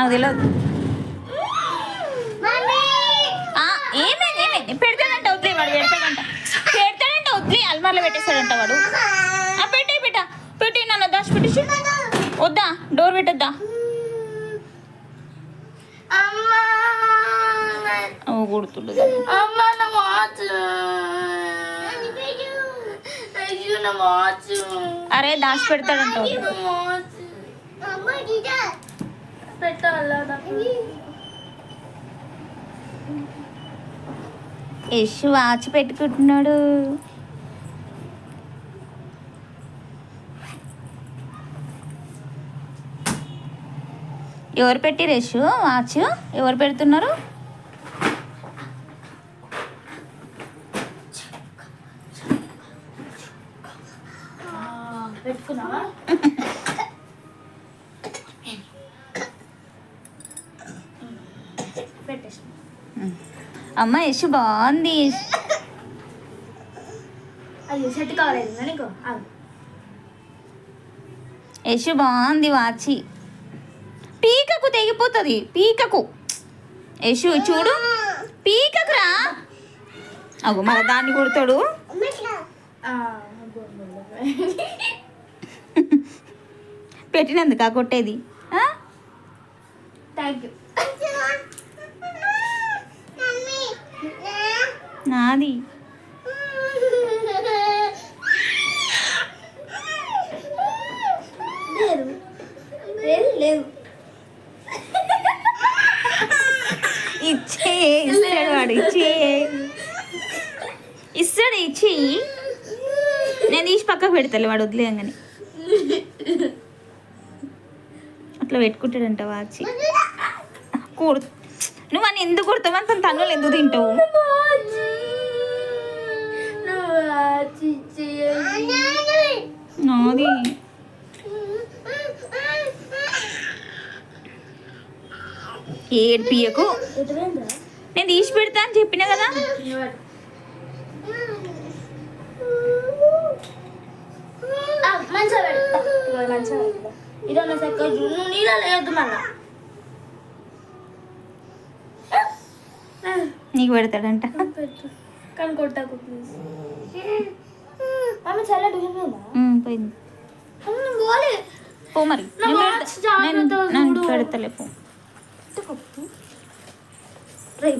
నాకు తెలియదు ఏమైంది ఏమైంది పెడతాడంట వద్దు వాడు పెడతాడంట. పెడతాడంట వద్దు అల్మార్లో పెట్టేస్తాడంట వాడు. ఆ, పెట్టే పెట్ట. పెట్టి నన్ను దాచి పెట్టేసి. వద్దా? డోర్ పెట్టొద్దా? వాచ్! అరే దాచి పెడతాడంట యశ్ వాచ్ పెట్టుకుంటున్నాడు. ఎవరు పెట్టి యశ్? వాచ్? ఎవరు పెడుతున్నారు? పెట్టుకున్నావా పెట్టేసి అమ్మ యశ్ బాగుంది. అయ్యో సెట్ కాలేదు. నీకు ఆగు. యశ్ బాగుంది వాచి. పీకకు తెగిపోతుంది పీకకు. యశు చూడు. పీకకు రా. అగో మన దాన్ని కొడతాడు. పెట్టినందుకా కొట్టేది? థ్యాంక్ యూ నాది. ఇచ్చే ఇస్తాడు వాడు ఇచ్చే. ఇస్తాడు ఇచ్చి. నేను తీసి పక్కకు పెడతాను వాడు వదిలేయంగానే. అట్లా పెట్టుకుంటాడంట వాచి. కూడు నువ్వు అని ఎందుకు కుడతావు? అంత తన్నులు ఎందుకు తింటావు? ఏడ్పియకు. నేను తీసి పెడతా అని చెప్పినా కదా? నీకు పెడతాడంట. కానీ కొట్టాకు పోయిందా. పో మరి. నేను. పెడతలే పో. పెట్టు. రేయ్